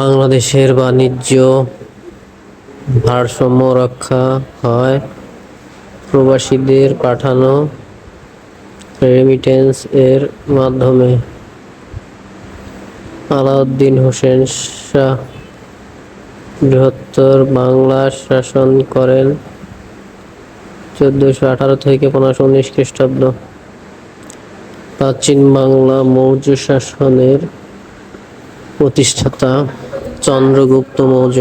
বাংলাদেশের বাণিজ্য ভারসাম্য রক্ষা হয় প্রবাসীদের পাঠানো রেমিটেন্স এর মাধ্যমে। আলাউদ্দিন হোসেন শাহ বৃহত্তর বাংলা শাসন করেন চোদ্দশো আঠারো থেকে পনেরোশো উনিশ খ্রিস্টাব্দ। প্রাচীন বাংলা মৌর্য শাসনের প্রতিষ্ঠাতা চন্দ্রগুপ্ত মৌর্য।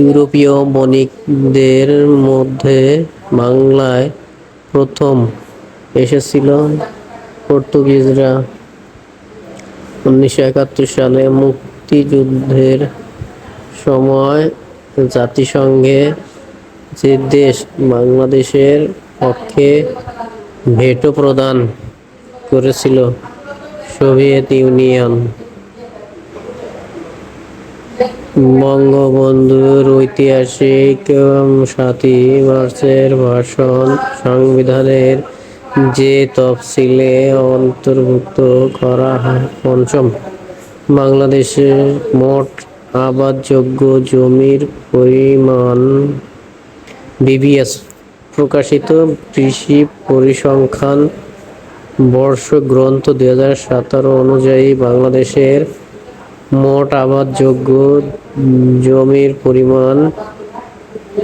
ইউরোপীয় বণিকদের মধ্যে বাংলায় প্রথম এসেছিল পর্তুগিজরা। উনিশশো একাত্তর সালে মুক্তিযুদ্ধের সময় জাতিসংঘে যে দেশ বাংলাদেশের পক্ষে ভেটো প্রদান করেছিল সোভিয়েত ইউনিয়ন। বঙ্গবন্ধুর ঐতিহাসিক সাতই মার্চের ভাষণ সংবিধানের যে তফসিলে অন্তর্ভুক্ত করা হয়, পঞ্চম। বাংলাদেশে মোট আবাদযোগ্য জমির পরিমাণ বিবিএস প্রকাশিত কৃষি পরিসংখ্যান বর্ষ গ্রন্থ দুই হাজার সতেরো অনুযায়ী বাংলাদেশের মোট আবাদযোগ্য জমির পরিমাণ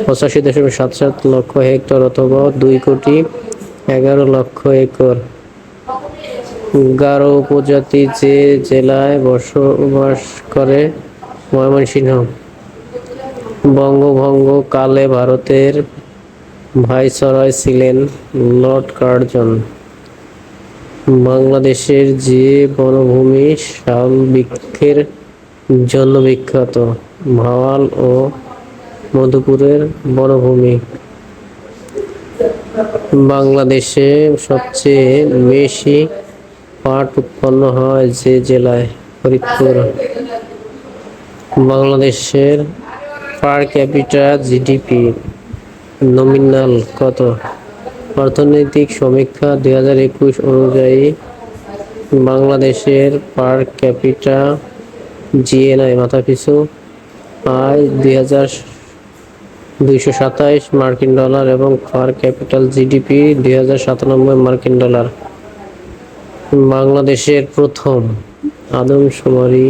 পঁচাশি দশমিক সাত সাত লক্ষ হেক্টর অথবা দুই কোটি এগারো লক্ষ একর। গারো উপজাতি যে জেলায় বসবাস করে ময়মনসিংহ। বঙ্গভঙ্গ কালে ভারতের ভাইসরয় ছিলেন লর্ড কার্জন। বাংলাদেশের যে বনভূমি শাল বৃক্ষের জন্য বিখ্যাত, ভাওয়াল ও মধুপুরের বনভূমি। বাংলাদেশে সবচেয়ে বেশি পাট উৎপন্ন হয় যে জেলায়? ফরিদপুর। বাংলাদেশের পার ক্যাপিটা জিডিপি। নমিনাল কত? অর্থনৈতিক সমীক্ষা দুই হাজার একুশ অনুযায়ী বাংলাদেশের পার ক্যাপিটা জিএনআই মাথাপিছু আয় দুই হাজার দুইশো সাতাইশ মার্কিন ডলার এবং পার ক্যাপিটাল জিডিপি দুই হাজার সাতানব্বই মার্কিন ডলার। বাংলাদেশের প্রথম আদমশুমারি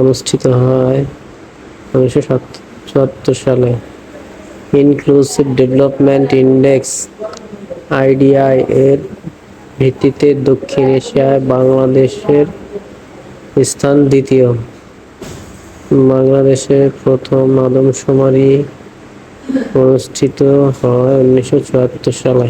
অনুষ্ঠিত হয় উনিশশো চুয়াত্তর সালে। ইনক্লুসিভ ডেভেলপমেন্ট ইন্ডেক্স আইডিআই এর ভিত্তিতে দক্ষিণ এশিয়ায় বাংলাদেশের স্থান দ্বিতীয়। বাংলাদেশের প্রথম আদমশুমারি অনুষ্ঠিত হয় উনিশশো চুয়াত্তর সালে।